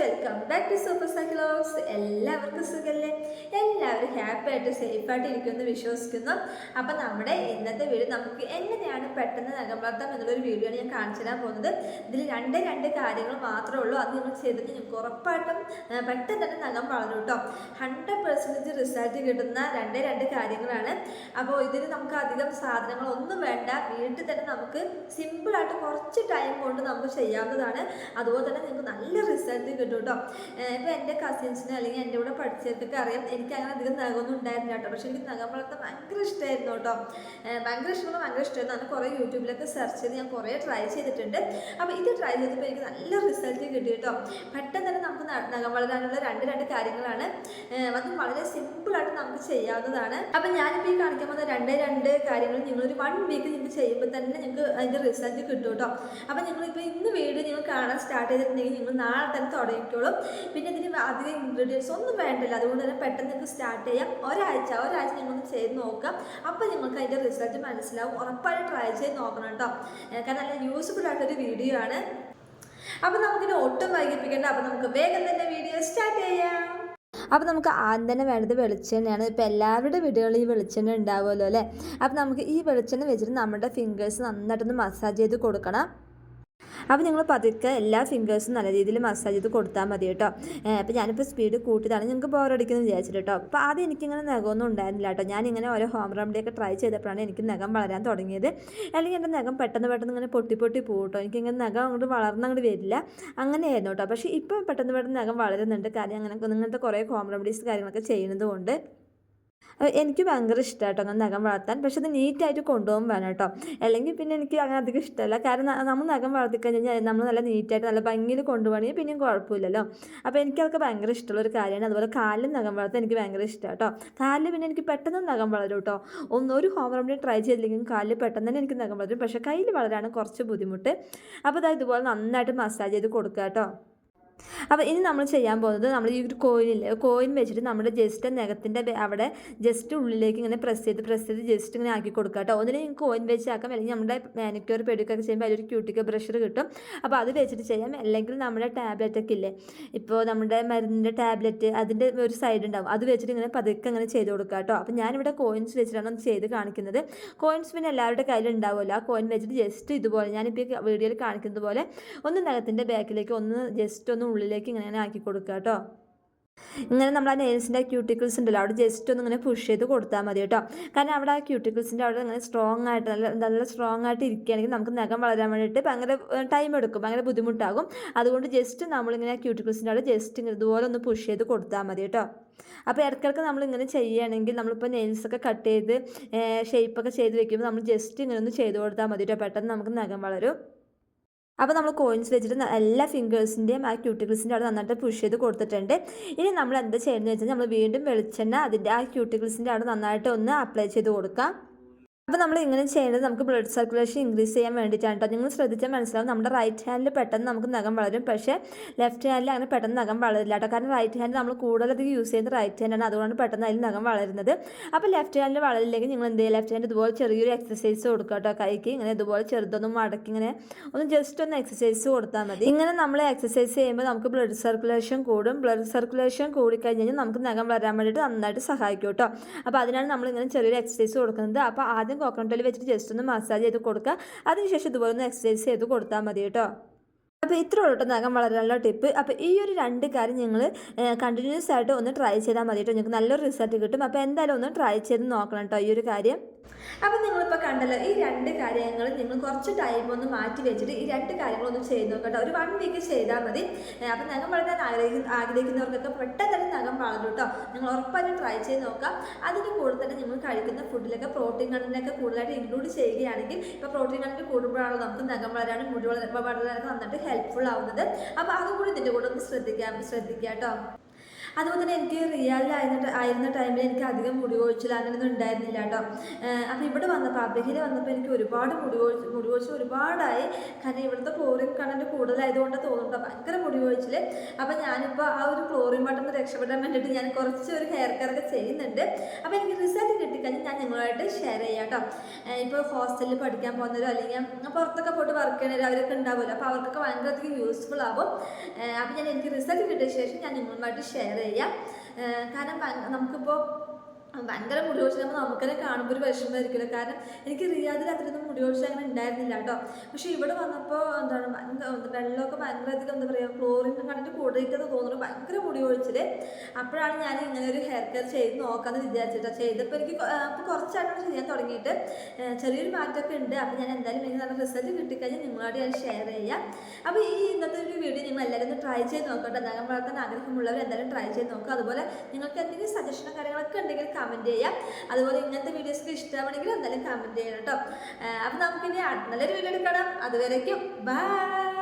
Welcome back to super cyclos എല്ലാവർക്കും സുഖമല്ലേ എല്ലാവരും ഹാപ്പി ആയിട്ട് സേഫ് ആയിട്ട് ഇരിക്കുമെന്ന് വിശ്വസിക്കുന്നു. അപ്പം നമ്മുടെ ഇന്നത്തെ വീഡിയോ നമുക്ക് എങ്ങനെയാണ് പെട്ടെന്ന് നഖം വളർത്താം എന്നുള്ളൊരു വീഡിയോ ആണ് ഞാൻ കാണിച്ചു തരാൻ പോകുന്നത്. ഇതിൽ രണ്ട് രണ്ട് കാര്യങ്ങൾ മാത്രമേ ഉള്ളൂ. അത് നിങ്ങൾ ചെയ്തിട്ട് നിങ്ങൾക്ക് ഉറപ്പായിട്ടും പെട്ടെന്ന് തന്നെ നഖം വളരും കേട്ടോ. ഹൺഡ്രഡ് പെർസെന്റേജ് റിസൾട്ട് കിട്ടുന്ന രണ്ട് രണ്ട് കാര്യങ്ങളാണ്. അപ്പോൾ ഇതിന് നമുക്ക് അധികം സാധനങ്ങളൊന്നും വേണ്ട. വീട്ടിൽ തന്നെ നമുക്ക് സിമ്പിളായിട്ട് കുറച്ച് ടൈം കൊണ്ട് നമുക്ക് ചെയ്യാവുന്നതാണ്. അതുപോലെ തന്നെ നിങ്ങൾക്ക് നല്ല റിസൾട്ട് കേട്ടോ ഇപ്പോൾ എന്റെ കസിൻസിന് അല്ലെങ്കിൽ എന്റെ കൂടെ പഠിച്ചവർക്കൊക്കെ അറിയാം. എനിക്ക് അങ്ങനെ അധികം നഖമൊന്നും ഉണ്ടായിരുന്നില്ല കേട്ടോ. പക്ഷേ എനിക്ക് നഖം വളർത്താൻ ഭയങ്കര ഇഷ്ടമായിരുന്നു കേട്ടോ. ഭയങ്കര ഇഷ്ടമുള്ള ഭയങ്കര ഇഷ്ടമായിരുന്നു. അങ്ങനെ കുറേ യൂട്യൂബിലൊക്കെ സെർച്ച് ചെയ്ത് ഞാൻ കുറേ ട്രൈ ചെയ്തിട്ടുണ്ട്. അപ്പോൾ ഇത് ട്രൈ ചെയ്തപ്പോൾ എനിക്ക് നല്ല റിസൾട്ട് കിട്ടി കേട്ടോ. പെട്ടെന്ന് തന്നെ നമുക്ക് നഖം വളരാനുള്ള രണ്ട് രണ്ട് കാര്യങ്ങളാണ്. അത് വളരെ സിമ്പിളായിട്ട് നമുക്ക് ചെയ്യാവുന്നതാണ്. അപ്പം ഞാനിപ്പോൾ ഈ കാണിക്കാൻ പോകുന്ന രണ്ട് രണ്ട് കാര്യങ്ങൾ നിങ്ങളൊരു വൺ വീക്ക് നിങ്ങൾക്ക് ചെയ്യുമ്പോൾ തന്നെ നിങ്ങൾക്ക് അതിന്റെ റിസൾട്ട് കിട്ടും കേട്ടോ. അപ്പം നിങ്ങളിപ്പോൾ ഇന്ന് വീഡിയോ നിങ്ങൾ കാണാൻ സ്റ്റാർട്ട് ചെയ്തിട്ടുണ്ടെങ്കിൽ നിങ്ങൾ നാളെ തന്നെ തുടങ്ങിക്കോളും പിന്നെ ഇതിന് അധികം ഇൻഗ്രീഡിയൻസ് ഒന്നും വേണ്ടല്ല. അതുകൊണ്ട് തന്നെ പെട്ടെന്ന് നിങ്ങൾക്ക് സ്റ്റാർട്ട് ചെയ്യാം. ഒരാഴ്ച ഒരാഴ്ച നിങ്ങളൊന്ന് ചെയ്ത് നോക്കാം. അപ്പോൾ നിങ്ങൾക്ക് അതിന്റെ റിസൾട്ട് മനസ്സിലാവും. ഉറപ്പായിട്ട് ട്രൈ ചെയ്ത് നോക്കണം കേട്ടോ കാരണം നല്ല യൂസ്ഫുൾ ആയിട്ടൊരു വീഡിയോ ആണ്. അപ്പോൾ നമുക്കിനി ഒട്ടും വൈകിപ്പിക്കേണ്ട. അപ്പോൾ നമുക്ക് വേഗം തന്നെ വീഡിയോ സ്റ്റാർട്ട് ചെയ്യാം. അപ്പോൾ നമുക്ക് ആദ്യം തന്നെ വേണ്ടത് വെളിച്ചെണ്ണയാണ്. ഇപ്പോൾ എല്ലാവരുടെ വീടുകളിൽ ഈ വെളിച്ചെണ്ണ ഉണ്ടാവുമല്ലോ അല്ലേ? അപ്പോൾ നമുക്ക് ഈ വെളിച്ചെണ്ണ വെച്ചിട്ട് നമ്മുടെ ഫിംഗേഴ്സ് നന്നായിട്ടൊന്ന് മസാജ് ചെയ്ത് കൊടുക്കണം. അപ്പോൾ നിങ്ങൾ പതുക്കെ എല്ലാ ഫിംഗേഴ്സും നല്ല രീതിയിൽ മസാജ് ചെയ്ത് കൊടുത്താൽ മതി കേട്ടോ. അപ്പോൾ ഞാനിപ്പോൾ സ്പീഡ് കൂട്ടിയതാണ്. നിങ്ങൾക്ക് ബോറടിക്കുന്നു വിചാരിച്ചിട്ട് കേട്ടോ. അപ്പോൾ ആദ്യം എനിക്കിങ്ങനെ നഖമൊന്നും ഉണ്ടായിരുന്നില്ല കേട്ടോ. ഞാനിങ്ങനെ ഓരോ ഹോം റെമഡിയൊക്കെ ട്രൈ ചെയ്തപ്പോഴാണ് എനിക്ക് നഖം വളരാൻ തുടങ്ങിയത്. അല്ലെങ്കിൽ എന്റെ നഖം പെട്ടെന്ന് പെട്ടെന്ന് ഇങ്ങനെ പൊട്ടി പൊട്ടി പോകും കേട്ടോ. എനിക്കിങ്ങനെ നഖം അങ്ങോട്ട് വളർന്നങ്ങോട്ട് വരില്ല. അങ്ങനെയായിരുന്നു കേട്ടോ. പക്ഷേ ഇപ്പം പെട്ടെന്ന് പെട്ടെന്ന് നഖം വളരുന്നുണ്ട്. കാര്യം അങ്ങനെ ഇങ്ങനത്തെ കുറേ ഹോം റെമഡീസ് കാര്യങ്ങളൊക്കെ ചെയ്യുന്നത് കൊണ്ട് എനിക്ക് ഭയങ്കര ഇഷ്ടമായിട്ടോ അങ്ങനെ നഖം വളർത്താൻ. പക്ഷെ അത് നീറ്റായിട്ട് കൊണ്ടുപോകാൻ വേണം കേട്ടോ അല്ലെങ്കിൽ പിന്നെ എനിക്ക് അങ്ങനെ അധികം ഇഷ്ടമല്ല. കാരണം നമ്മൾ നഖം വളർത്തി കഴിഞ്ഞാൽ നമ്മൾ നല്ല നീറ്റായിട്ട് നല്ല ഭംഗിയിൽ കൊണ്ടുപോകണമെങ്കിൽ പിന്നെയും കുഴപ്പമില്ലല്ലോ. അപ്പോൾ എനിക്കതൊക്കെ ഭയങ്കര ഇഷ്ടമുള്ള ഒരു കാര്യമാണ്. അതുപോലെ കാലിൽ നഖം വളർത്താൻ എനിക്ക് ഭയങ്കര ഇഷ്ടമാണ് കേട്ടോ കാലിൽ പിന്നെ എനിക്ക് പെട്ടെന്ന് നഖം വളരും കേട്ടോ ഒന്ന് ഒരു ഹോം റെമഡി ട്രൈ ചെയ്തില്ലെങ്കിൽ കാലിൽ പെട്ടെന്ന് തന്നെ എനിക്ക് നഖം വളരും. പക്ഷേ കയ്യിൽ വളരാണ് കുറച്ച് ബുദ്ധിമുട്ട്. അപ്പോൾ അതായത് ഇതുപോലെ നന്നായിട്ട് മസാജ് ചെയ്ത് കൊടുക്കുക കേട്ടോ അപ്പോൾ ഇനി നമ്മൾ ചെയ്യാൻ പോകുന്നത് നമ്മൾ ഈ ഒരു കോയിനില്ലേ കോയിൻ വെച്ചിട്ട് നമ്മുടെ ജസ്റ്റ് നഖത്തിന്റെ അവിടെ ജസ്റ്റ് ഉള്ളിലേക്ക് ഇങ്ങനെ പ്രസ് ചെയ്ത് പ്രസ് ചെയ്ത് ജസ്റ്റ് ഇങ്ങനെ ആക്കി കൊടുക്കുക കേട്ടോ ഒന്നിനും നിങ്ങൾക്ക് കോയിൻ വെച്ച് ആക്കാം. അല്ലെങ്കിൽ നമ്മുടെ മാനിക്യൂർ പെഡിക്യൂർ ചെയ്യുമ്പോൾ അതിലൊരു ക്യൂട്ടിക്ക ബ്രഷർ കിട്ടും. അപ്പോൾ അത് വെച്ചിട്ട് ചെയ്യാം. അല്ലെങ്കിൽ നമ്മുടെ ടാബ്ലറ്റ് ഒക്കെ ഇല്ലേ? ഇപ്പോൾ നമ്മുടെ മരുന്നിന്റെ ടാബ്ലറ്റ് അതിന്റെ ഒരു സൈഡ് ഉണ്ടാവും. അത് വെച്ചിട്ട് ഇങ്ങനെ പതുക്കെ അങ്ങനെ ചെയ്ത് കൊടുക്കുക കേട്ടോ അപ്പോൾ ഞാനിവിടെ കോയിൻസ് വെച്ചിട്ടാണ് ചെയ്ത് കാണിക്കുന്നത്. കോയിൻസ് പിന്നെ എല്ലാവരുടെ കയ്യിൽ ഉണ്ടാവുമല്ലോ. ആ കോയിൻ വെച്ചിട്ട് ജസ്റ്റ് ഇതുപോലെ ഞാനിപ്പോൾ വീഡിയോയിൽ കാണിക്കുന്നത് പോലെ ഒന്ന് നഖത്തിന്റെ ബാക്കിലേക്ക് ഒന്ന് ജസ്റ്റ് ഒന്ന് ഉള്ളിലേക്ക് ഇങ്ങനെ ആക്കി കൊടുക്കുക കേട്ടോ. ഇങ്ങനെ നമ്മൾ ആ നെയിൽസിന്റെ ക്യൂട്ടിക്കിൾസ് ഉണ്ടല്ലോ അവിടെ ജസ്റ്റ് ഒന്ന് ഇങ്ങനെ പുഷ് ചെയ്ത് കൊടുത്താൽ മതി കേട്ടോ. കാരണം അവിടെ ആ ക്യൂട്ടിക്കിൾസിന്റെ അവിടെ ഇങ്ങനെ സ്ട്രോങ് ആയിട്ട് നല്ല നല്ല സ്ട്രോങ് ആയിട്ട് ഇരിക്കുകയാണെങ്കിൽ നമുക്ക് നഖം വളരാൻ വേണ്ടിയിട്ട് ഭയങ്കര ടൈം എടുക്കും ഭയങ്കര ബുദ്ധിമുട്ടാകും. അതുകൊണ്ട് ജസ്റ്റ് നമ്മളിങ്ങനെ ആ ക്യൂട്ടിക്കിൾസിന്റെ അവിടെ ജസ്റ്റ് ഇങ്ങനെ ഇതുപോലെ ഒന്ന് പുഷ് ചെയ്ത് കൊടുത്താൽ മതി കേട്ടോ. അപ്പോൾ ഇടയ്ക്കിടയ്ക്ക് നമ്മൾ ഇങ്ങനെ ചെയ്യുകയാണെങ്കിൽ നമ്മളിപ്പോൾ നെയിൽസൊക്കെ കട്ട് ചെയ്ത് ഷേപ്പൊക്കെ ചെയ്ത് വെക്കുമ്പോൾ നമ്മൾ ജസ്റ്റ് ഇങ്ങനെ ഒന്ന് ചെയ്ത് കൊടുത്താൽ മതി കേട്ടോ. പെട്ടെന്ന് നമുക്ക് നഖം വളരും. അപ്പോൾ നമ്മൾ കോയിൻസ് വെച്ചിട്ട് എല്ലാ ഫിംഗേഴ്സിന്റെയും ആ ക്യൂട്ടിക്കിൾസിന്റെ അവിടെ നന്നായിട്ട് പുഷ് ചെയ്ത് കൊടുത്തിട്ടുണ്ട്. ഇനി നമ്മൾ എന്താ ചെയ്യുന്നത് വെച്ചാൽ നമ്മൾ വീണ്ടും വെളിച്ചെണ്ണ അതിന്റെ ആ ക്യൂട്ടിക്കിൾസിന്റെ അവിടെ നന്നായിട്ട് ഒന്ന് അപ്ലൈ ചെയ്ത് കൊടുക്കാം. അപ്പോൾ നമ്മൾ ഇങ്ങനെ ചെയ്യേണ്ടത് നമുക്ക് ബ്ലഡ് സർക്കുലേഷൻ ഇൻക്രീസ് ചെയ്യാൻ വേണ്ടിയിട്ടാണ് കേട്ടോ നിങ്ങൾ ശ്രദ്ധിച്ചാൽ മനസ്സിലാവും നമ്മുടെ റൈറ്റ് ഹാൻഡിൽ പെട്ടെന്ന് നമുക്ക് നഖം വളരും. പക്ഷേ ലെഫ്റ്റ് ഹാൻഡിൽ അങ്ങനെ പെട്ടെന്ന് നഖം വളരില്ല കേട്ടോ കാരണം റൈറ്റ് ഹാൻഡ് നമ്മൾ കൂടുതലധികം യൂസ് ചെയ്യുന്നത് റൈറ്റ് ഹാൻഡാണ് അതുകൊണ്ട് പെട്ടെന്ന് അതിൽ നഖം വളരുന്നത്. അപ്പോൾ ലെഫ്റ്റ് ഹാൻഡിൽ വളരില്ലെങ്കിൽ നിങ്ങൾ എന്ത് ചെയ്യുക? ലെഫ്റ്റ് ഹാൻഡ് ഇതുപോലെ ചെറിയൊരു എക്സസൈസ് കൊടുക്കുക കേട്ടോ കൈക്ക്. ഇങ്ങനെ ഇതുപോലെ ചെറുതൊന്നും മടക്കി ഇങ്ങനെ ഒന്ന് ജസ്റ്റ് ഒന്ന് എക്സസൈസ് കൊടുത്താൽ മതി. ഇങ്ങനെ നമ്മൾ എക്സസൈസ് ചെയ്യുമ്പോൾ നമുക്ക് ബ്ലഡ് സർക്കുലേഷൻ കൂടും. ബ്ലഡ് സർക്കുലേഷൻ കൂടിക്കഴിഞ്ഞാൽ കഴിഞ്ഞാൽ നമുക്ക് നഖം വളരാൻ വേണ്ടിയിട്ട് നന്നായിട്ട് സഹായിക്കും കേട്ടോ അപ്പോൾ അതിനാണ് നമ്മൾ ഇങ്ങനെ ചെറിയൊരു എക്സസൈസ് കൊടുക്കുന്നത്. അപ്പോൾ ആദ്യം കോക്കനട്ട് ഓയിൽ വെച്ചിട്ട് ജസ്റ്റ് ഒന്ന് മസാജ് ചെയ്ത് കൊടുക്കുക അതിനുശേഷം ഇതുപോലെ ഒന്ന് എക്സസൈസ് ചെയ്ത് കൊടുത്താൽ മതി കേട്ടോ. അപ്പോൾ ഇത്ര ഉള്ളൂ നഖം വളരാനുള്ള ടിപ്പ് അപ്പോൾ ഈ ഒരു രണ്ട് കാര്യം നിങ്ങൾ കണ്ടിന്യൂസ് ആയിട്ട് ഒന്ന് ട്രൈ ചെയ്താൽ മതി കേട്ടോ. നിങ്ങൾക്ക് നല്ലൊരു റിസൾട്ട് കിട്ടും. അപ്പോൾ എന്തായാലും ഒന്ന് ട്രൈ ചെയ്ത് നോക്കണം കേട്ടോ ഈ ഒരു കാര്യം. അപ്പോൾ നിങ്ങളിപ്പോൾ കണ്ടല്ലോ ഈ രണ്ട് കാര്യങ്ങൾ നിങ്ങൾ കുറച്ച് ടൈം ഒന്ന് മാറ്റി വെച്ചിട്ട് ഈ രണ്ട് കാര്യങ്ങളൊന്ന് ചെയ്ത് നോക്കട്ടോ ഒരു വൺ വീക്ക് ചെയ്താൽ മതി. അപ്പോൾ നഖം വളരാൻ ആഗ്രഹിക്കുന്ന ആഗ്രഹിക്കുന്നവർക്കൊക്കെ പെട്ടെന്ന് തന്നെ നഖം വളരും കേട്ടോ. നിങ്ങൾ ഉറപ്പായിട്ടും ട്രൈ ചെയ്ത് നോക്കാം. അതിന് കൂടെ തന്നെ നിങ്ങൾ കഴിക്കുന്ന ഫുഡിലൊക്കെ പ്രോട്ടീൻ കണ്ടന്റൊക്കെ കൂടുതലായിട്ട് ഇൻക്ലൂഡ് ചെയ്യുകയാണെങ്കിൽ ഇപ്പോൾ പ്രോട്ടീൻ കണ്ടന്റ് കൂടുമ്പോഴാണ് നമുക്ക് നഖം വളരാനും മുടി വളരെ വളരാനൊക്കെ നന്നായിട്ട് ഹെൽപ്ഫുൾ ആവുന്നത്. അപ്പോൾ അതുകൂടി ഇതിന്റെ കൂടെ ഒന്ന് ശ്രദ്ധിക്കാം ശ്രദ്ധിക്കാം കേട്ടോ. അതുപോലെ തന്നെ എനിക്ക് റിയാലിലായിരുന്ന ആയിരുന്ന ടൈമിൽ എനിക്ക് അധികം മുടി കൊഴിച്ചിൽ അങ്ങനെയൊന്നും ഉണ്ടായിരുന്നില്ല കേട്ടോ അപ്പോൾ ഇവിടെ വന്നപ്പോൾ അബ്ദഹിൽ വന്നപ്പോൾ എനിക്ക് ഒരുപാട് മുടി കൊഴിച്ച് മുടി കൊഴിച്ചിൽ ഒരുപാടായി. കാരണം ഇവിടുത്തെ ക്ലോറിൻ കണ്ടന്റ് കൂടുതലായതുകൊണ്ട് തോന്നുന്നുണ്ട് ഭയങ്കര മുടി കൊഴിച്ചിൽ അപ്പോൾ ഞാനിപ്പോൾ ആ ഒരു ക്ലോറിൻ ബട്ടൺ രക്ഷപ്പെടാൻ വേണ്ടിയിട്ട് ഞാൻ കുറച്ച് ഒരു ഹെയർ കെയർ ഒക്കെ ചെയ്യുന്നുണ്ട്. അപ്പോൾ എനിക്ക് റിസൾട്ട് കിട്ടിക്കഴിഞ്ഞാൽ ഞാൻ നിങ്ങളുമായിട്ട് ഷെയർ ചെയ്യാം കേട്ടോ ഇപ്പോൾ ഹോസ്റ്റലിൽ പഠിക്കാൻ പോകുന്നവരോ അല്ലെങ്കിൽ പുറത്തൊക്കെ പോയിട്ട് വർക്ക് ചെയ്യണവരോ അവരൊക്കെ ഉണ്ടാവുമല്ലോ. അപ്പോൾ അവർക്കൊക്കെ ഭയങ്കരധികം യൂസ്ഫുൾ ആവും. അപ്പോൾ ഞാൻ എനിക്ക് റിസൾട്ട് കിട്ടിയ ശേഷം ഞാൻ നിങ്ങളുമായിട്ട് ഷെയർ ചെയ്യാം. ഏഹ് കാരണം നമുക്കിപ്പോൾ ഭയങ്കര മുടി കൊഴിച്ചിൽ. നമുക്ക് തന്നെ കാണുമ്പോൾ ഒരു വിഷമമായിരിക്കില്ല കാരണം എനിക്ക് റിയാദിൽ അത്രയൊന്നും മുടി കൊഴിച്ചിൽ അങ്ങനെ ഉണ്ടായിരുന്നില്ല കേട്ടോ. പക്ഷേ ഇവിടെ വന്നപ്പോൾ എന്താണ് വെള്ളമൊക്കെ ഭയങ്കര അധികം എന്താ പറയുക ക്ലോറിൻ കണ്ടിട്ട് കൂടിയിട്ടെന്ന് തോന്നുന്നു. ഭയങ്കര മുടി കൊഴിച്ചിൽ അപ്പോഴാണ് ഞാൻ ഇങ്ങനെ ഒരു ഹെയർ കെയർ ചെയ്ത് നോക്കാമെന്ന് വിചാരിച്ചിട്ട് ചെയ്തപ്പോൾ എനിക്ക് ഇപ്പോൾ കുറച്ചായിട്ടാണ് ചെയ്യാൻ തുടങ്ങിയിട്ട് ചെറിയൊരു മാറ്റമൊക്കെ ഉണ്ട്. അപ്പോൾ ഞാൻ എന്തായാലും എനിക്ക് നല്ല റിസൾട്ട് കിട്ടിക്കഴിഞ്ഞാൽ നിങ്ങളോട് ഞാൻ ഷെയർ ചെയ്യാം. അപ്പോൾ ഈ ഇന്നത്തെ ഒരു വീഡിയോ നിങ്ങൾ എല്ലാവരും ഒന്ന് ട്രൈ ചെയ്ത് നോക്കട്ടെ. നഖം വളർത്താൻ ആഗ്രഹമുള്ളവർ എന്തായാലും ട്രൈ ചെയ്ത് നോക്കുക. അതുപോലെ നിങ്ങൾക്ക് എന്തെങ്കിലും സജഷനോ കാര്യങ്ങളൊക്കെ ഉണ്ടെങ്കിൽ കമന്റ് ചെയ്യാം. അതുപോലെ ഇങ്ങനത്തെ വീഡിയോസൊക്കെ ഇഷ്ടമാണെങ്കിൽ എന്തായാലും കമന്റ് ചെയ്യണം കേട്ടോ അപ്പോൾ നമുക്കിനി നല്ലൊരു വീഡിയോ എടുക്കണം. അതുവരേക്കും ബൈ